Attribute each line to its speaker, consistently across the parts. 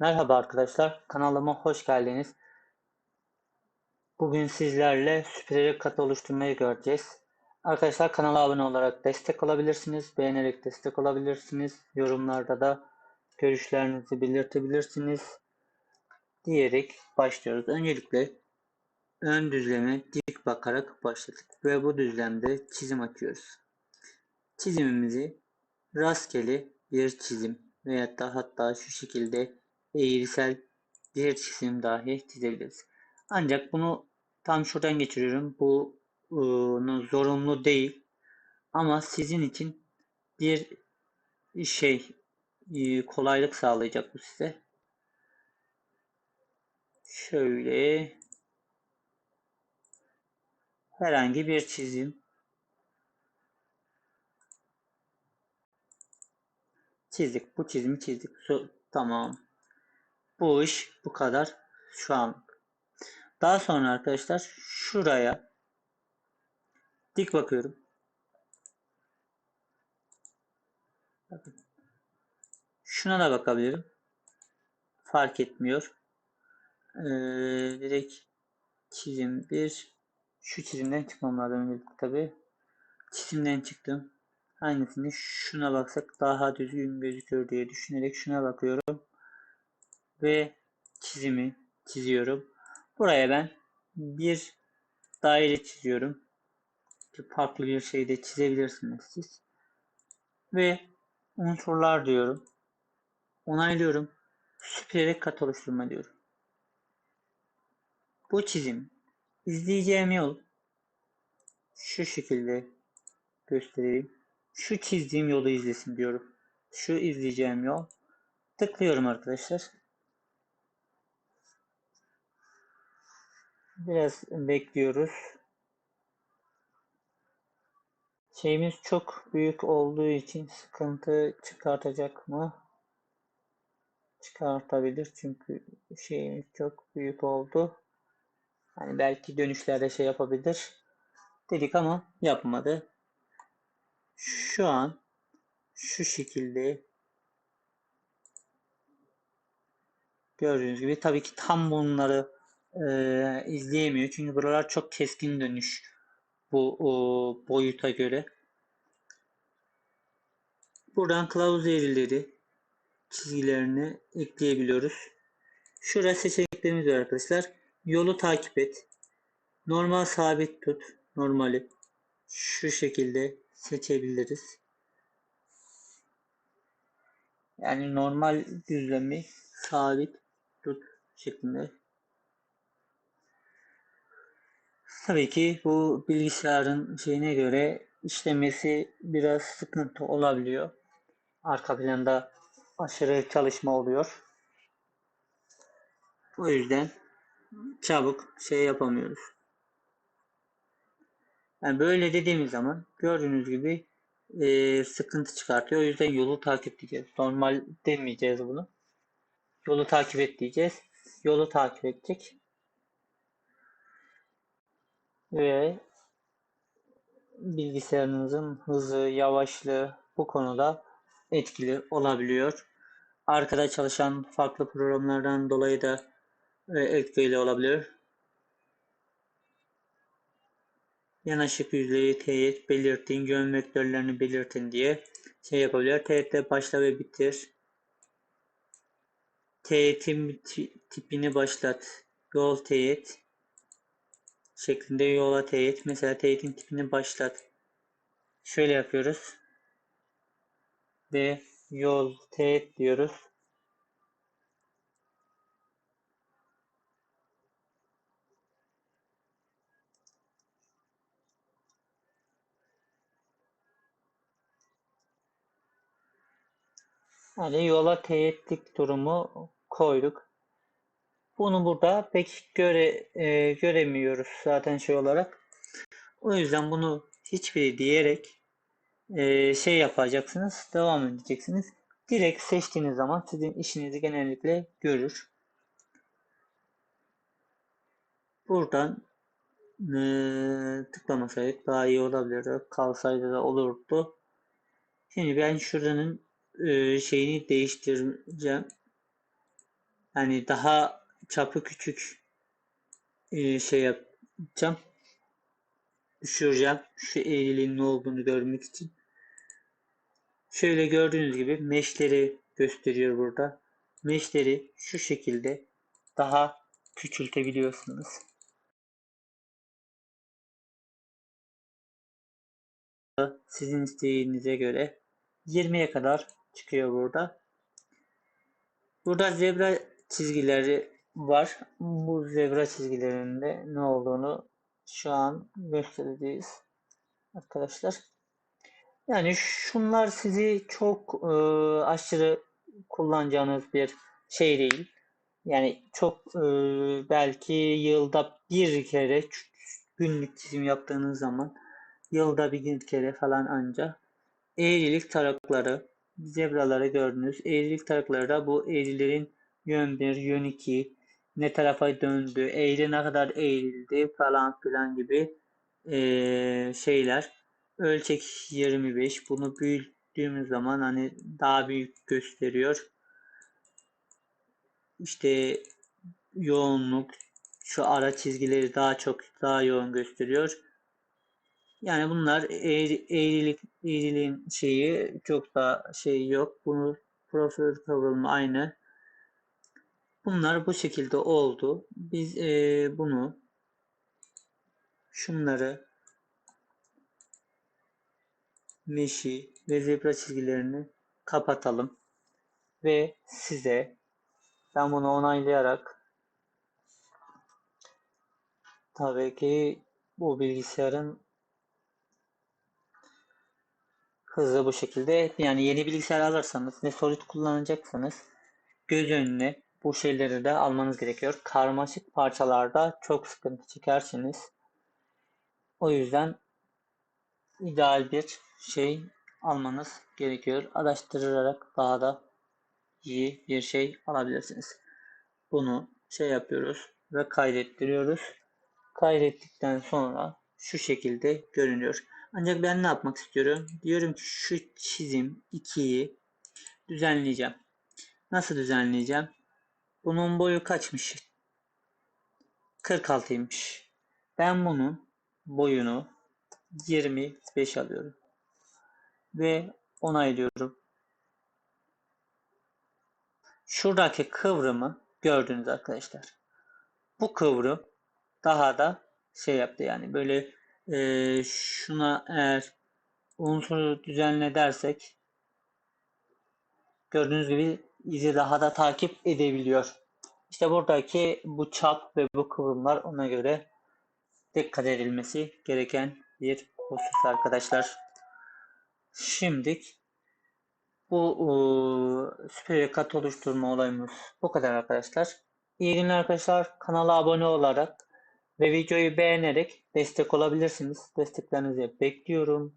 Speaker 1: Merhaba arkadaşlar, kanalıma hoş geldiniz. Bugün sizlerle süpürerek kat oluşturmayı göreceğiz. Arkadaşlar kanala abone olarak destek olabilirsiniz, beğenerek destek olabilirsiniz. Yorumlarda da görüşlerinizi belirtebilirsiniz. Diyerek başlıyoruz. Öncelikle ön düzleme dik bakarak başladık ve bu düzlemde çizim atıyoruz. Çizimimizi rastgele bir çizim veya da hatta şu şekilde eğrisel bir çizim dahi çizebiliriz. Ancak bunu tam şuradan geçiriyorum. Bu ıı, zorunlu değil. Ama sizin için bir şey ıı, kolaylık sağlayacak bu size. Şöyle herhangi bir çizim çizdik. Bu çizimi çizdik. So, tamam. Bu iş bu kadar şu an. Daha sonra arkadaşlar şuraya dik bakıyorum. Bakın. Şuna da bakabilirim. Fark etmiyor. Ee, direkt çizim bir şu çizimden çıkmam lazım tabi. Çizimden çıktım. Hangisini şuna baksak daha düzgün gözüküyor diye düşünerek şuna bakıyorum. Ve çizimi çiziyorum. Buraya ben bir daire çiziyorum. Farklı bir şey de çizebilirsiniz siz. Ve unsurlar diyorum. Onaylıyorum. Süpürerek kat oluşturma diyorum. Bu çizim izleyeceğim yol şu şekilde göstereyim. Şu çizdiğim yolu izlesin diyorum. Şu izleyeceğim yol. Tıklıyorum arkadaşlar. Biraz bekliyoruz. Şeyimiz çok büyük olduğu için sıkıntı çıkartacak mı? Çıkartabilir çünkü şeyimiz çok büyük oldu. Hani belki dönüşlerde şey yapabilir. Dedik ama yapmadı. Şu an şu şekilde gördüğünüz gibi tabii ki tam bunları e, izleyemiyor. Çünkü buralar çok keskin dönüş bu o, boyuta göre. Buradan kılavuz eğrileri çizgilerini ekleyebiliyoruz. Şurada seçeneklerimiz var arkadaşlar. Yolu takip et. Normal sabit tut. Normali şu şekilde seçebiliriz. Yani normal düzlemi sabit tut şeklinde Tabii ki bu bilgisayarın şeyine göre işlemesi biraz sıkıntı olabiliyor. Arka planda aşırı çalışma oluyor. O yüzden çabuk şey yapamıyoruz. Yani böyle dediğimiz zaman gördüğünüz gibi e, sıkıntı çıkartıyor. O yüzden yolu takip edeceğiz. Normal demeyeceğiz bunu. Yolu takip et diyeceğiz. Yolu takip edecek ve bilgisayarınızın hızı, yavaşlığı bu konuda etkili olabiliyor. Arkada çalışan farklı programlardan dolayı da e, etkili olabilir. Yanaşık yüzleri teyit belirtin, yön vektörlerini belirtin diye şey yapabilir. Teyitte başla ve bitir. Teyitin tipini başlat. Yol teyit şeklinde yola teyit. Mesela teyitin tipini başlat. Şöyle yapıyoruz. Ve yol teyit diyoruz. Hani yola teyitlik durumu koyduk. Bunu burada pek göre e, göremiyoruz zaten şey olarak. O yüzden bunu hiçbiri diyerek e, şey yapacaksınız. Devam edeceksiniz. Direkt seçtiğiniz zaman sizin işinizi genellikle görür. Buradan e, tıklamasaydık daha iyi olabilirdi. Kalsaydı da olurdu. Şimdi ben şuranın e, şeyini değiştireceğim. Yani daha çapı küçük e, şey yapacağım. Düşüreceğim. Şu eğriliğin ne olduğunu görmek için. Şöyle gördüğünüz gibi meşleri gösteriyor burada. Meşleri şu şekilde daha küçültebiliyorsunuz. Sizin isteğinize göre 20'ye kadar çıkıyor burada. Burada zebra çizgileri var. Bu zebra çizgilerinde ne olduğunu şu an göstereceğiz arkadaşlar. Yani şunlar sizi çok e, aşırı kullanacağınız bir şey değil. Yani çok e, belki yılda bir kere günlük çizim yaptığınız zaman yılda bir kere falan anca eğrilik tarakları zebraları gördünüz. Eğrilik tarakları da bu eğrilerin yön 1, yön 2 ne tarafa döndü, eğri ne kadar eğrildi falan filan gibi e, şeyler. Ölçek 25. Bunu büyüttüğümüz zaman hani daha büyük gösteriyor. İşte yoğunluk şu ara çizgileri daha çok daha yoğun gösteriyor. Yani bunlar eğri, eğrilik eğriliğin şeyi çok da şey yok. Bunu profil kıvrılma aynı. Bunlar bu şekilde oldu. Biz e, bunu şunları meşi ve zebra çizgilerini kapatalım ve size ben bunu onaylayarak tabii ki bu bilgisayarın hızı bu şekilde yani yeni bilgisayar alırsanız ve Solid kullanacaksanız göz önüne bu şeyleri de almanız gerekiyor. Karmaşık parçalarda çok sıkıntı çekersiniz. O yüzden ideal bir şey almanız gerekiyor. Araştırarak daha da iyi bir şey alabilirsiniz. Bunu şey yapıyoruz ve kaydettiriyoruz. Kaydettikten sonra şu şekilde görünüyor. Ancak ben ne yapmak istiyorum? Diyorum ki şu çizim 2'yi düzenleyeceğim. Nasıl düzenleyeceğim? Bunun boyu kaçmış? 46'ymış. Ben bunun boyunu 25 alıyorum. Ve onaylıyorum. Şuradaki kıvrımı gördünüz arkadaşlar. Bu kıvrım daha da şey yaptı yani böyle e, şuna eğer unsuru düzenle dersek gördüğünüz gibi izi daha da takip edebiliyor. İşte buradaki bu çap ve bu kıvrımlar ona göre dikkat edilmesi gereken bir husus arkadaşlar. Şimdi bu e, süper kat oluşturma olayımız bu kadar arkadaşlar. İyi günler arkadaşlar. Kanala abone olarak ve videoyu beğenerek destek olabilirsiniz. Desteklerinizi bekliyorum.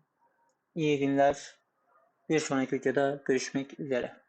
Speaker 1: İyi günler. Bir sonraki videoda görüşmek üzere.